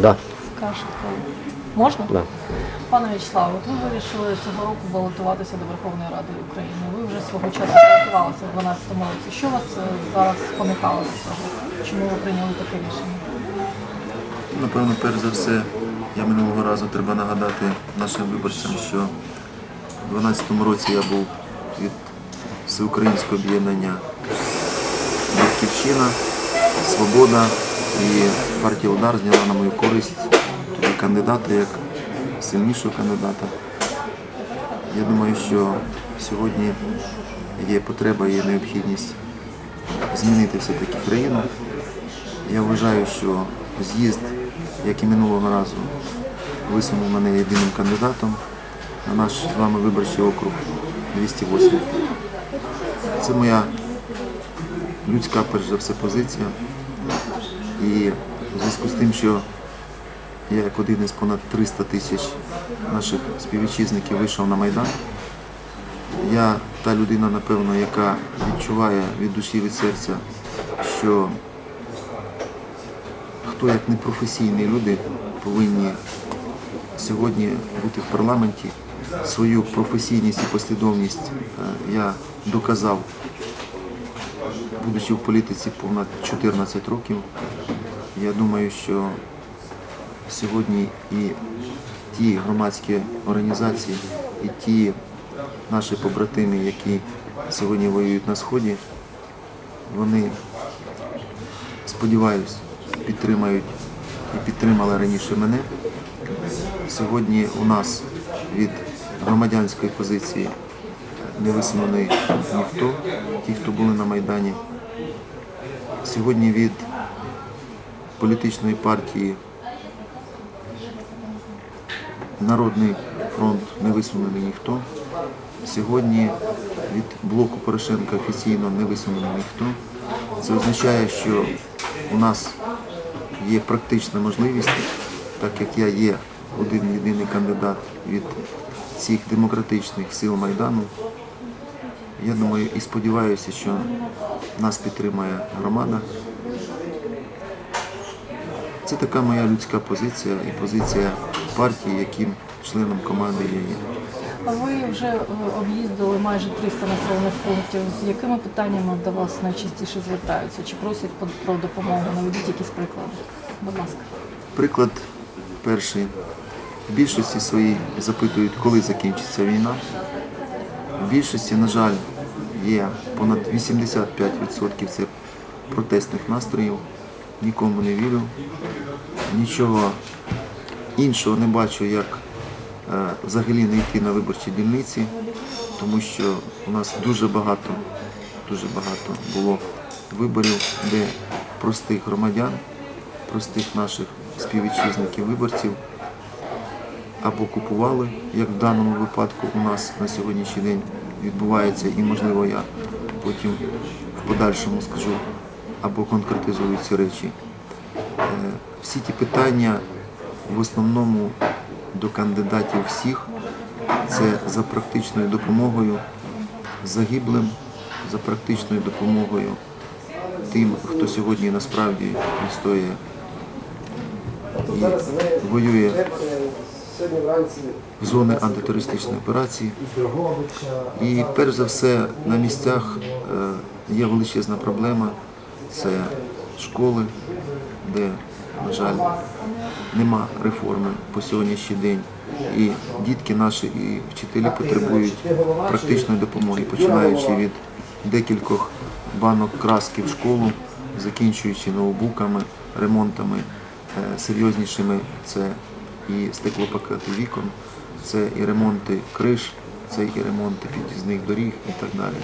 Да, Скажете, можна? да. Пане Вячеславе, от ви вирішили цього року балотуватися до Верховної Ради України. Ви вже свого часу балотувалися в 2012 році. Що вас е, зараз спонукало до цього? Чому ви прийняли таке рішення? Напевно, перш за все, я минулого разу треба нагадати нашим виборцям, що в 2012 році я був від всеукраїнського об'єднання Батьківщина, Свобода і партія Удар зняла на мою користь тоді кандидата як сильнішого кандидата. Я думаю, що сьогодні є потреба, є необхідність змінити все-таки країну. Я вважаю, що з'їзд, як і минулого разу, висунув мене єдиним кандидатом на наш з вами виборчий округ 208. Це моя людська, перш за все, позиція. І в зв'язку з тим, що я як один із понад 300 тисяч наших співвітчизників вийшов на Майдан, я та людина, напевно, яка відчуває від душі від серця, що хто як непрофесійні люди повинні сьогодні бути в парламенті. Свою професійність і послідовність е, я доказав, будучи в політиці понад 14 років. Я думаю, що сьогодні і ті громадські організації, і ті наші побратими, які сьогодні воюють на Сході, вони сподіваюсь, підтримають і підтримали раніше мене. Сьогодні у нас від громадянської позиції не висунений ніхто, ті, хто були на Майдані. Сьогодні від політичної партії Народний фронт не висунений ніхто. Сьогодні від блоку Порошенка офіційно не висунений ніхто. Це означає, що у нас є практична можливість, так як я є один єдиний кандидат від цих демократичних сил Майдану. Я думаю і сподіваюся, що нас підтримає громада. Це така моя людська позиція і позиція партії, яким членом команди я є. А ви вже е, об'їздили майже 300 населених пунктів. З якими питаннями до вас найчастіше звертаються? Чи просять про допомогу? Наведіть якісь приклади. Будь ласка. Приклад перший. В більшості своїй запитують, коли закінчиться війна. В більшості, на жаль, є понад 85% це протестних настроїв. Нікому не вірю. Нічого іншого не бачу, як е, взагалі не йти на виборчі дільниці, тому що у нас дуже багато, дуже багато було виборів, де простих громадян, простих наших співвітчизників, виборців або купували, як в даному випадку у нас на сьогоднішній день відбувається, і можливо я потім в подальшому скажу або конкретизую ці речі. Е, Всі ті питання в основному до кандидатів всіх це за практичною допомогою загиблим, за практичною допомогою тим, хто сьогодні насправді відстоює і воює в зони антитерористичної операції. І перш за все на місцях е, є величезна проблема. Це школи, де, на жаль, нема реформи по сьогоднішній день. І дітки наші і вчителі потребують практичної допомоги, починаючи від декількох банок краски в школу, закінчуючи ноутбуками, ремонтами е, серйознішими. Це і стеклопакети вікон, це і ремонти криш, це і ремонти під'їзних доріг і так далі.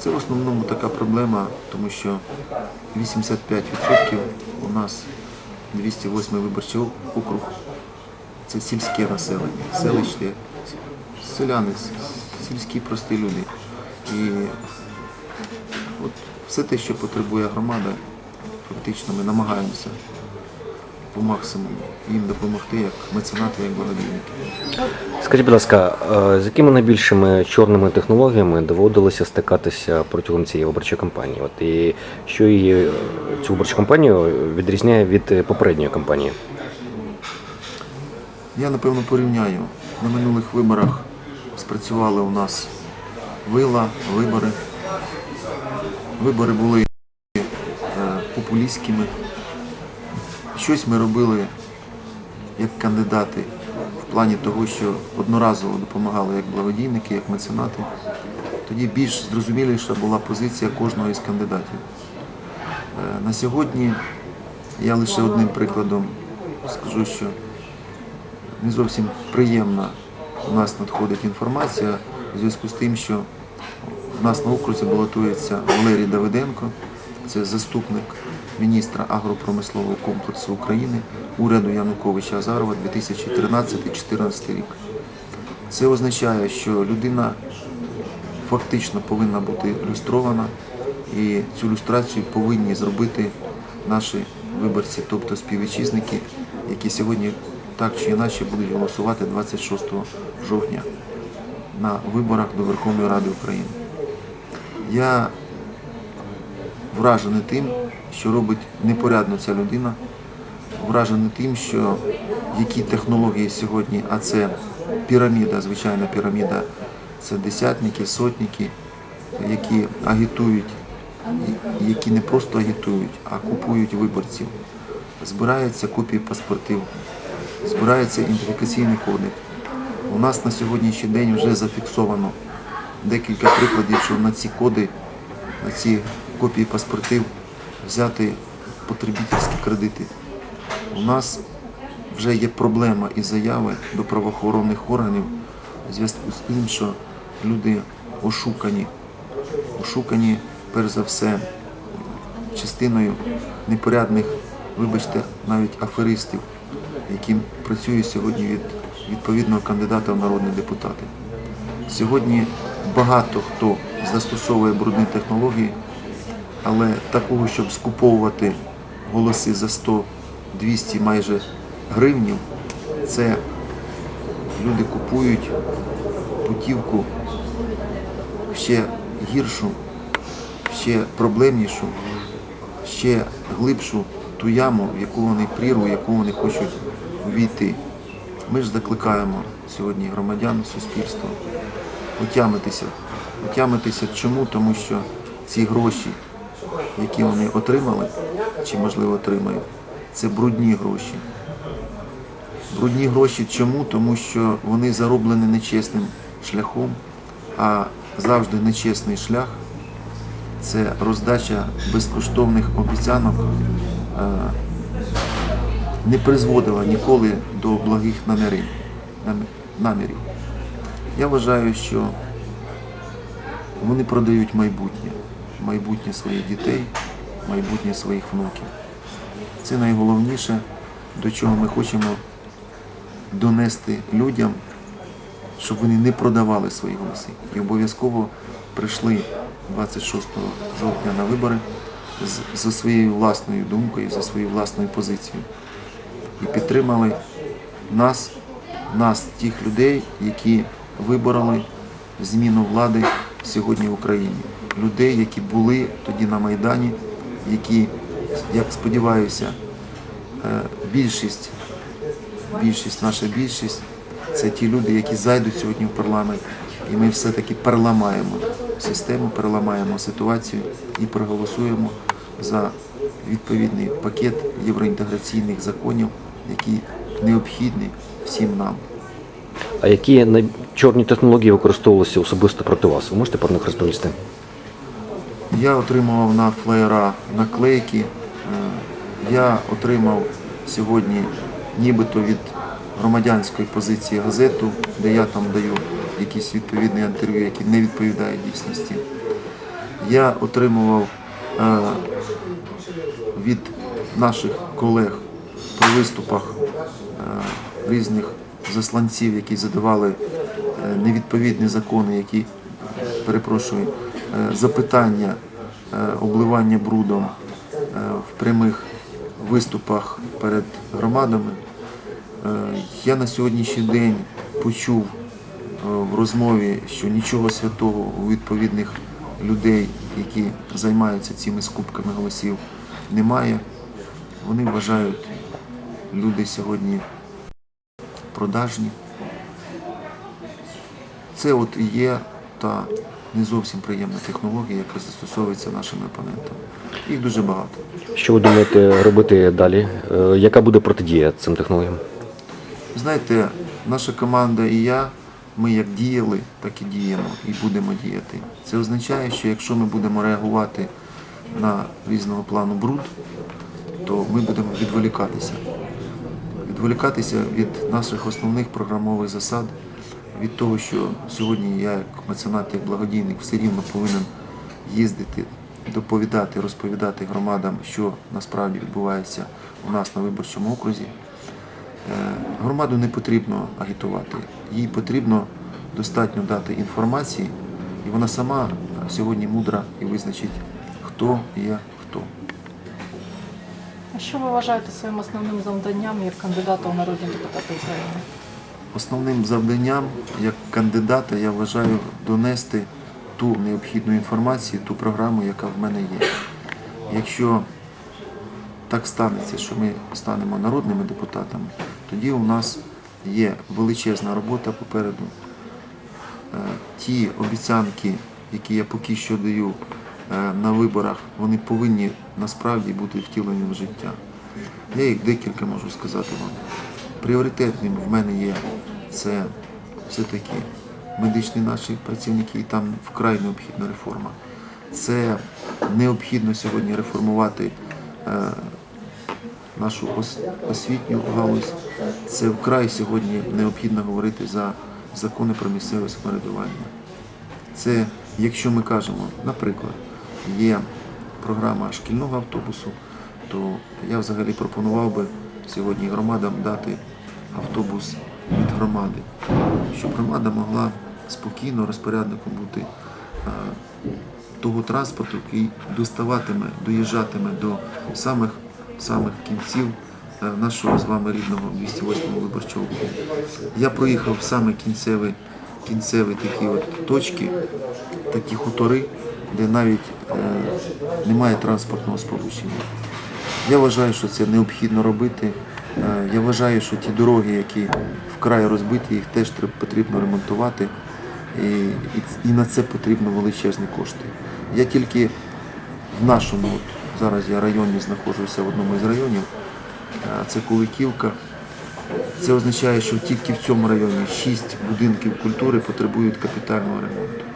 Це в основному така проблема, тому що 85% у нас 208 виборчий округ це сільське населення, селище, селяни, сільські прості люди. І от все те, що потребує громада, фактично ми намагаємося по максимуму їм допомогти як меценати, як благодійники. Скажіть, будь ласка, е, з якими найбільшими чорними технологіями доводилося стикатися протягом цієї виборчої кампанії? От і що її е, цю виборчу кампанію відрізняє від е, попередньої кампанії? Я напевно порівняю. На минулих виборах спрацювали у нас вила, вибори. Вибори були популістськими. Щось ми робили як кандидати в плані того, що одноразово допомагали як благодійники, як меценати. Тоді більш зрозуміліша була позиція кожного із кандидатів. Е, На сьогодні я лише одним прикладом скажу, що не зовсім приємна у нас надходить інформація у зв'язку з тим, що в нас на окрузі балотується Валерій Давиденко, це заступник міністра агропромислового комплексу України уряду Януковича Азарова 2013-2014 рік. Це означає, що людина фактично повинна бути люстрована, і цю люстрацію повинні зробити наші виборці, тобто співвітчизники, які сьогодні так чи інакше будуть голосувати 26 жовтня на виборах до Верховної Ради України. Я вражений тим, що робить непорядно ця людина, вражений тим, що які технології сьогодні, а це піраміда, звичайна піраміда, це десятники, сотники, які агітують, які не просто агітують, а купують виборців. Збираються копії паспортів, збираються ідентифікаційні коди. У нас на сьогоднішній день вже зафіксовано декілька прикладів, що на ці коди, на ці копії паспортів взяти потребітельські кредити. У нас вже є проблема і заяви до правоохоронних органів у зв'язку з тим, що люди ошукані, ошукані перш за все частиною непорядних, вибачте, навіть аферистів, які працюють сьогодні від відповідного кандидата в народні депутати. Сьогодні багато хто застосовує брудні технології, але такого, щоб скуповувати голоси за 100-200 майже гривнів, це люди купують путівку ще гіршу, ще проблемнішу, ще глибшу ту яму, в яку вони прірву, в яку вони хочуть увійти. Ми ж закликаємо сьогодні громадян, суспільство отямитися. Отямитися чому? Тому що ці гроші, які вони отримали, чи можливо отримають, це брудні гроші. Брудні гроші чому? Тому що вони зароблені нечесним шляхом, а завжди нечесний шлях це роздача безкоштовних обіцянок е, не призводила ніколи до благих намірів. Я вважаю, що вони продають майбутнє, майбутнє своїх дітей, майбутнє своїх внуків. Це найголовніше, до чого ми хочемо донести людям, щоб вони не продавали свої голоси. І обов'язково прийшли 26 жовтня на вибори за своєю власною думкою, за своєю власною позицією. І підтримали нас, нас, тих людей, які вибороли зміну влади сьогодні в Україні. Людей, які були тоді на Майдані, які, як сподіваюся, е, більшість більшість, наша більшість це ті люди, які зайдуть сьогодні в парламент, і ми все-таки переламаємо систему, переламаємо ситуацію і проголосуємо за відповідний пакет євроінтеграційних законів, які необхідні всім нам. А які чорні технології використовувалися особисто проти вас? Ви можете про них розповісти? Я отримував на флеєра наклейки. Е, Я отримав сьогодні нібито від громадянської позиції газету, де я там даю якісь відповідні інтерв'ю, які не відповідають дійсності. Я отримував е, від наших колег при виступах е, різних засланців, які задавали невідповідні закони, які, перепрошую, запитання, е, обливання брудом е, в прямих виступах перед громадами. Е, Я на сьогоднішній день почув е, в розмові, що нічого святого у відповідних людей, які займаються цими скупками голосів, немає. Вони вважають люди сьогодні продажні. Це от і є та не зовсім приємна технологія, яка застосовується нашими опонентами. Їх дуже багато. Що ви думаєте робити далі? Е, Яка буде протидія цим технологіям? Знаєте, наша команда і я, ми як діяли, так і діємо і будемо діяти. Це означає, що якщо ми будемо реагувати на різного плану бруд, то ми будемо відволікатися. Відволікатися від наших основних програмових засад, від того, що сьогодні я, як меценат, як благодійник, все рівно повинен їздити, доповідати, розповідати громадам, що насправді відбувається у нас на виборчому окрузі. Е, Громаду не потрібно агітувати, їй потрібно достатньо дати інформації, і вона сама сьогодні мудра і визначить, хто є хто. А що ви вважаєте своїм основним завданням як кандидата у народні депутати України? Основним завданням як кандидата я вважаю донести ту необхідну інформацію, ту програму, яка в мене є. Якщо так станеться, що ми станемо народними депутатами, тоді у нас є величезна робота попереду. Е, Ті обіцянки, які я поки що даю е, на виборах, вони повинні насправді бути втілені в життя. Я їх декілька можу сказати вам. Пріоритетним в мене є це все-таки медичні наші працівники, і там вкрай необхідна реформа. Це необхідно сьогодні реформувати е, нашу ос- освітню галузь. Це вкрай сьогодні необхідно говорити за закони про місцеве самоврядування. Це, якщо ми кажемо, наприклад, є програма шкільного автобусу, то я взагалі пропонував би сьогодні громадам дати автобус від громади, щоб громада могла спокійно розпорядником бути того транспорту, який доставатиме, доїжджатиме до самих самих кінців е, нашого з вами рідного 208 виборчого. Я проїхав саме кінцеві, кінцеві такі от точки, такі хутори, де навіть е, немає транспортного сполучення. Я вважаю, що це необхідно робити. Е, Я вважаю, що ті дороги, які вкрай розбиті, їх теж потрібно ремонтувати. І, і, і на це потрібно величезні кошти. Я тільки в нашому, от зараз я районі знаходжуся в одному із районів, це Куликівка. Це означає, що тільки в цьому районі 6 будинків культури потребують капітального ремонту.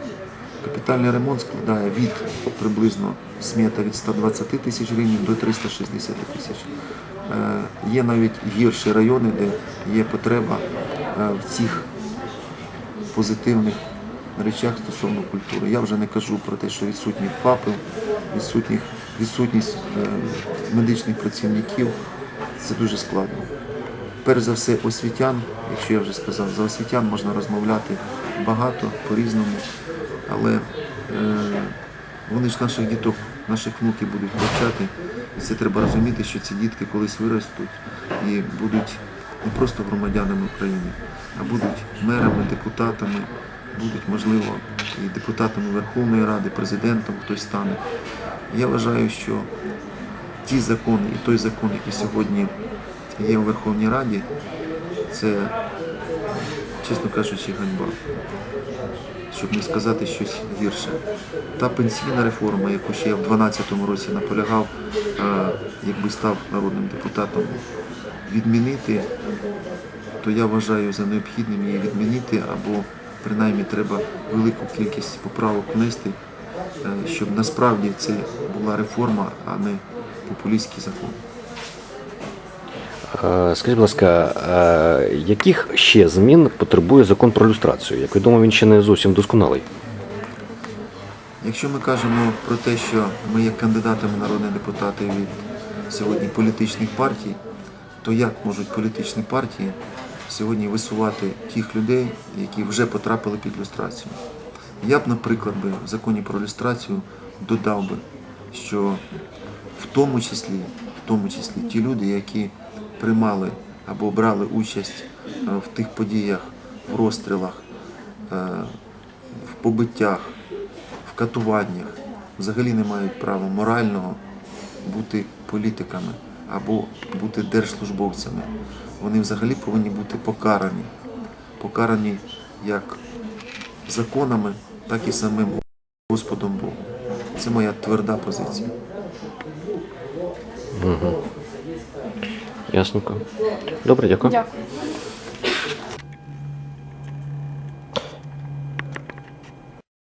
Капітальний ремонт складає від приблизно смета від 120 тисяч гривень до 360 тисяч. Е, Є навіть гірші райони, де є потреба е, в цих позитивних речах стосовно культури. Я вже не кажу про те, що відсутні ФАПи, відсутніх, відсутність е, медичних працівників. Це дуже складно. Перш за все, освітян, якщо я вже сказав, за освітян можна розмовляти багато по-різному, але е, вони ж наших діток, наших внуків будуть навчати. І це треба розуміти, що ці дітки колись виростуть і будуть не просто громадянами України, а будуть мерами, депутатами, будуть, можливо, і депутатами Верховної Ради, президентом хтось стане. Я вважаю, що ті закони і той закон, який сьогодні є у Верховній Раді, це, чесно кажучи, ганьба. Щоб не сказати щось гірше. Та пенсійна реформа, яку ще я в 2012 році наполягав, е, якби став народним депутатом, відмінити, то я вважаю за необхідним її відмінити, або принаймні треба велику кількість поправок внести, е, щоб насправді це була реформа, а не популістський закон. Е, Скажіть, будь ласка, е, яких ще змін потребує закон про люстрацію? Як відомо, він ще не зовсім досконалий. Якщо ми кажемо про те, що ми є кандидатами в народні депутати від сьогодні політичних партій, то як можуть політичні партії сьогодні висувати тих людей, які вже потрапили під люстрацію? Я б, наприклад, би в законі про люстрацію додав би, що в тому числі тому числі ті люди, які приймали або брали участь е, в тих подіях, в розстрілах, е, в побиттях, в катуваннях, взагалі не мають права морального бути політиками або бути держслужбовцями. Вони взагалі повинні бути покарані. Покарані як законами, так і самим Господом Богом. Це моя тверда позиція. Ясненько. Добре, дякую. Дякую.